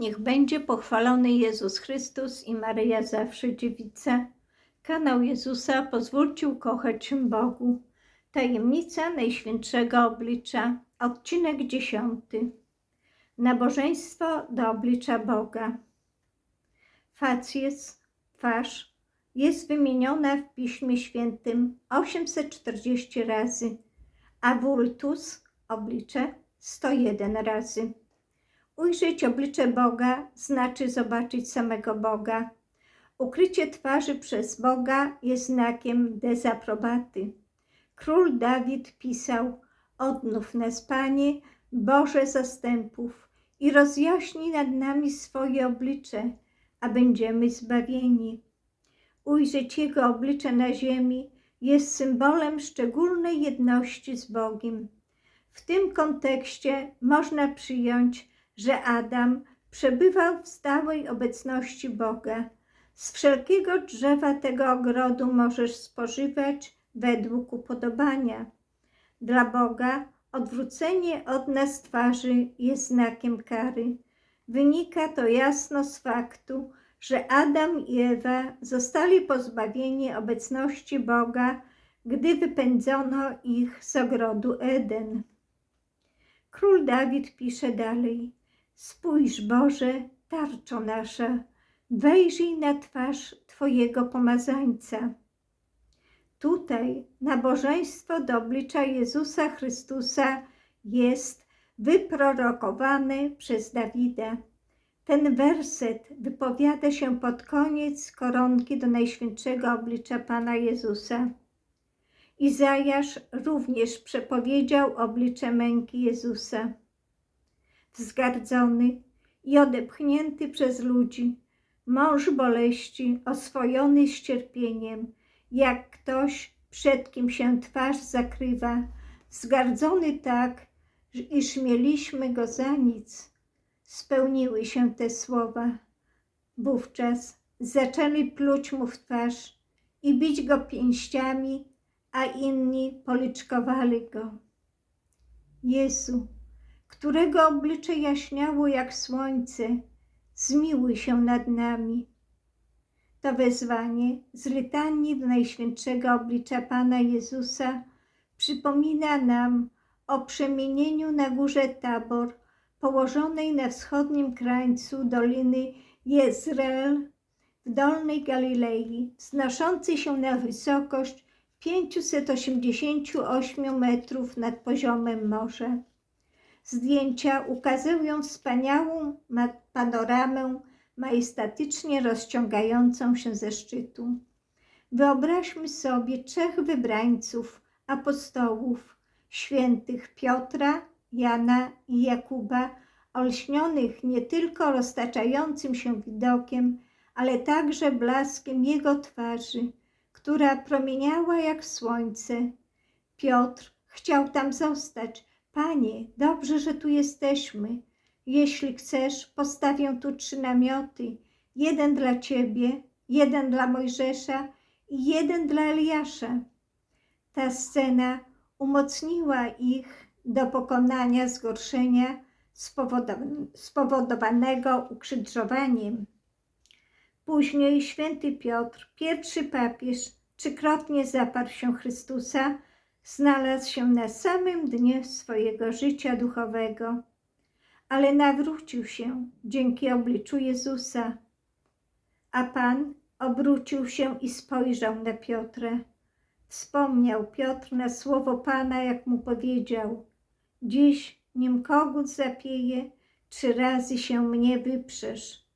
Niech będzie pochwalony Jezus Chrystus i Maryja zawsze dziewica. Kanał Jezusa pozwólcie ukochać Bogu. Tajemnica Najświętszego Oblicza, odcinek dziesiąty. Nabożeństwo do oblicza Boga. Facies, twarz, jest wymieniona w Piśmie Świętym 840 razy, a vultus, oblicze, 101 razy. Ujrzeć oblicze Boga znaczy zobaczyć samego Boga. Ukrycie twarzy przez Boga jest znakiem dezaprobaty. Król Dawid pisał: Odnów nas, Panie, Boże zastępów, i rozjaśnij nad nami swoje oblicze, a będziemy zbawieni. Ujrzeć Jego oblicze na ziemi jest symbolem szczególnej jedności z Bogiem. W tym kontekście można przyjąć, że Adam przebywał w stałej obecności Boga. Z wszelkiego drzewa tego ogrodu możesz spożywać według upodobania. Dla Boga odwrócenie od nas twarzy jest znakiem kary. Wynika to jasno z faktu, że Adam i Ewa zostali pozbawieni obecności Boga, gdy wypędzono ich z ogrodu Eden. Król Dawid pisze dalej: Spójrz, Boże, tarczo nasza, wejrzyj na twarz Twojego pomazańca. Tutaj nabożeństwo do oblicza Jezusa Chrystusa jest wyprorokowane przez Dawida. Ten werset wypowiada się pod koniec koronki do Najświętszego oblicza Pana Jezusa. Izajasz również przepowiedział oblicze męki Jezusa. Wzgardzony i odepchnięty przez ludzi, mąż boleści, oswojony z cierpieniem, jak ktoś, przed kim się twarz zakrywa, wzgardzony tak, iż mieliśmy go za nic. Spełniły się te słowa. Wówczas zaczęli pluć mu w twarz i bić go pięściami, a inni policzkowali go. Jezu, którego oblicze jaśniało jak słońce, zmiłuj się nad nami. To wezwanie z litanii do Najświętszego oblicza Pana Jezusa przypomina nam o przemienieniu na górze Tabor, położonej na wschodnim krańcu doliny Jezreel w Dolnej Galilei, wznoszącej się na wysokość 588 metrów nad poziomem morza. Zdjęcia ukazują wspaniałą panoramę majestatycznie rozciągającą się ze szczytu. Wyobraźmy sobie trzech wybrańców, apostołów, świętych Piotra, Jana i Jakuba, olśnionych nie tylko roztaczającym się widokiem, ale także blaskiem jego twarzy, która promieniała jak słońce. Piotr chciał tam zostać. Panie, dobrze, że tu jesteśmy. Jeśli chcesz, postawię tu trzy namioty. Jeden dla Ciebie, jeden dla Mojżesza i jeden dla Eliasza. Ta scena umocniła ich do pokonania zgorszenia spowodowanego ukrzyżowaniem. Później święty Piotr, pierwszy papież, trzykrotnie zaparł się Chrystusa, znalazł się na samym dnie swojego życia duchowego ale nawrócił się dzięki obliczu Jezusa. A Pan obrócił się i spojrzał na Piotra. Wspomniał Piotr na słowo Pana, jak mu powiedział: Dziś, nim kogut zapieje, trzy razy się mnie wyprzesz.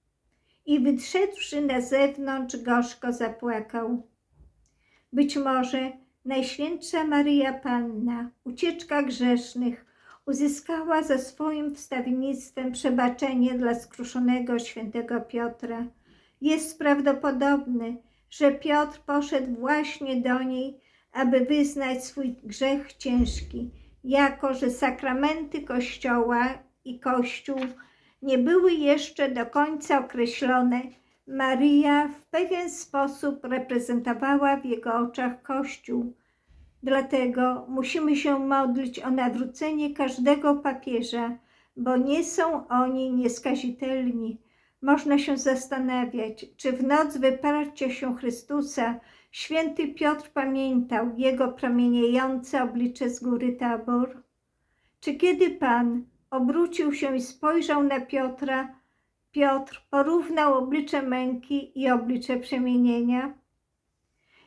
I wyszedłszy na zewnątrz, gorzko zapłakał. Być może Najświętsza Maryja Panna, ucieczka grzesznych, uzyskała ze swoim wstawiennictwem przebaczenie dla skruszonego świętego Piotra. Jest prawdopodobne, że Piotr poszedł właśnie do niej, aby wyznać swój grzech ciężki, jako że sakramenty Kościoła i Kościół nie były jeszcze do końca określone. Maria w pewien sposób reprezentowała w jego oczach Kościół Dlatego musimy się modlić o nawrócenie każdego papieża, bo nie są oni nieskazitelni. Można się zastanawiać, czy w noc wyparcia się Chrystusa święty Piotr pamiętał jego pramieniejące oblicze z góry Tabor? Czy kiedy Pan obrócił się i spojrzał na Piotra, Piotr porównał oblicze męki i oblicze przemienienia?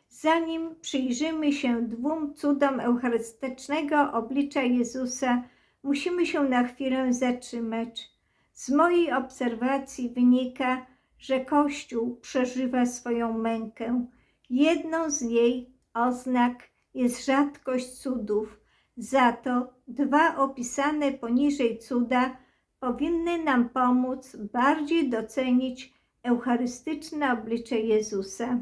Zanim przyjrzymy się dwóm cudom eucharystycznego oblicza Jezusa, musimy się na chwilę zatrzymać. Z mojej obserwacji wynika, że Kościół przeżywa swoją mękę. Jedną z jej oznak jest rzadkość cudów. Za to dwa opisane poniżej cuda powinny nam pomóc bardziej docenić eucharystyczne oblicze Jezusa.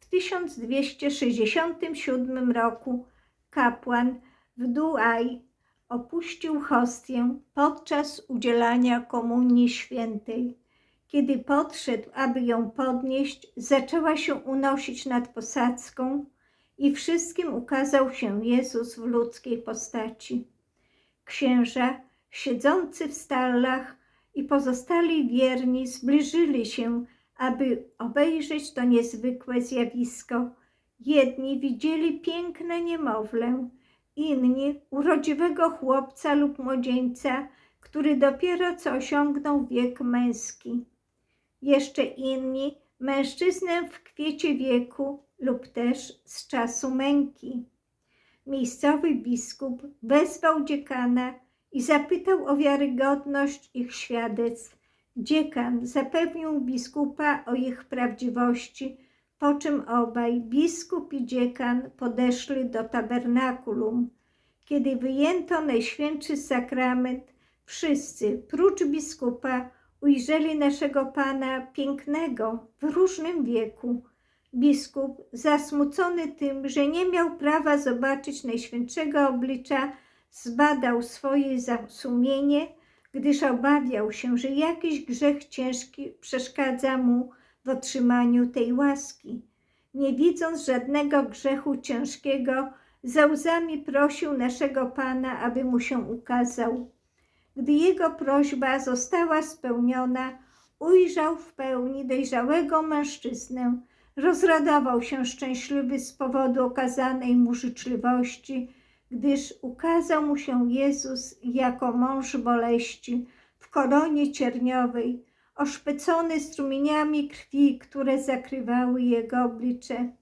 W 1267 roku kapłan w Duaj opuścił hostię podczas udzielania komunii świętej. Kiedy podszedł, aby ją podnieść, zaczęła się unosić nad posadzką i wszystkim ukazał się Jezus w ludzkiej postaci. Księża, siedzący w stallach i pozostali wierni zbliżyli się, aby obejrzeć to niezwykłe zjawisko. Jedni widzieli piękne niemowlę, inni urodziwego chłopca lub młodzieńca, który dopiero co osiągnął wiek męski. Jeszcze inni mężczyznę w kwiecie wieku lub też z czasu męki. Miejscowy biskup wezwał dziekana i zapytał o wiarygodność ich świadectw. Dziekan zapewnił biskupa o ich prawdziwości, po czym obaj, biskup i dziekan, podeszli do tabernakulum. Kiedy wyjęto Najświętszy Sakrament, wszyscy, prócz biskupa, ujrzeli naszego Pana pięknego w różnym wieku. Biskup, zasmucony tym, że nie miał prawa zobaczyć Najświętszego oblicza, zbadał swoje sumienie, gdyż obawiał się, że jakiś grzech ciężki przeszkadza mu w otrzymaniu tej łaski. Nie widząc żadnego grzechu ciężkiego, za łzami prosił naszego Pana, aby mu się ukazał. Gdy jego prośba została spełniona, ujrzał w pełni dojrzałego mężczyznę. Rozradował się szczęśliwy z powodu okazanej mu życzliwości, gdyż ukazał mu się Jezus jako mąż boleści w koronie cierniowej, oszpecony strumieniami krwi, które zakrywały jego oblicze.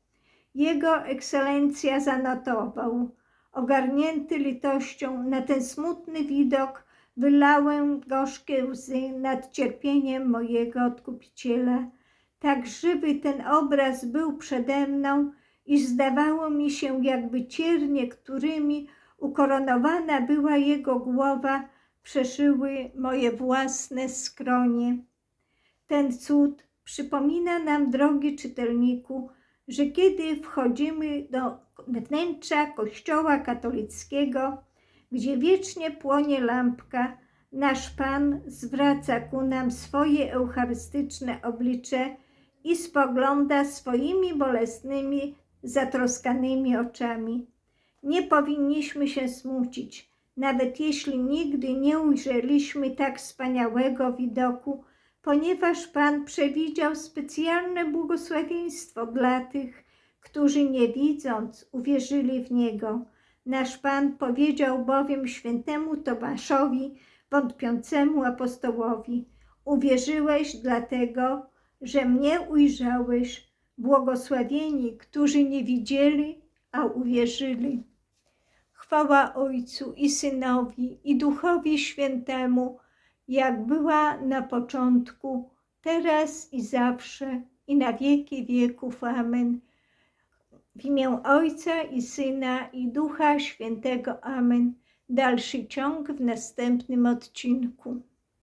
Jego ekscelencja zanotował. Ogarnięty litością na ten smutny widok, wylałem gorzkie łzy nad cierpieniem mojego odkupiciela. Tak żywy ten obraz był przede mną, iż zdawało mi się, jakby ciernie, którymi ukoronowana była jego głowa, przeszyły moje własne skronie. Ten cud przypomina nam, drogi czytelniku, że kiedy wchodzimy do wnętrza Kościoła katolickiego, gdzie wiecznie płonie lampka, nasz Pan zwraca ku nam swoje eucharystyczne oblicze i spogląda swoimi bolesnymi, zatroskanymi oczami. Nie powinniśmy się smucić, nawet jeśli nigdy nie ujrzeliśmy tak wspaniałego widoku, ponieważ Pan przewidział specjalne błogosławieństwo dla tych, którzy nie widząc uwierzyli w Niego. Nasz Pan powiedział bowiem świętemu Tomaszowi, wątpiącemu apostołowi: Uwierzyłeś dlatego, że mnie ujrzałeś, błogosławieni, którzy nie widzieli, a uwierzyli. Chwała Ojcu i Synowi i Duchowi Świętemu, jak była na początku, teraz i zawsze, i na wieki wieków. Amen. W imię Ojca i Syna i Ducha Świętego. Amen. Dalszy ciąg w następnym odcinku.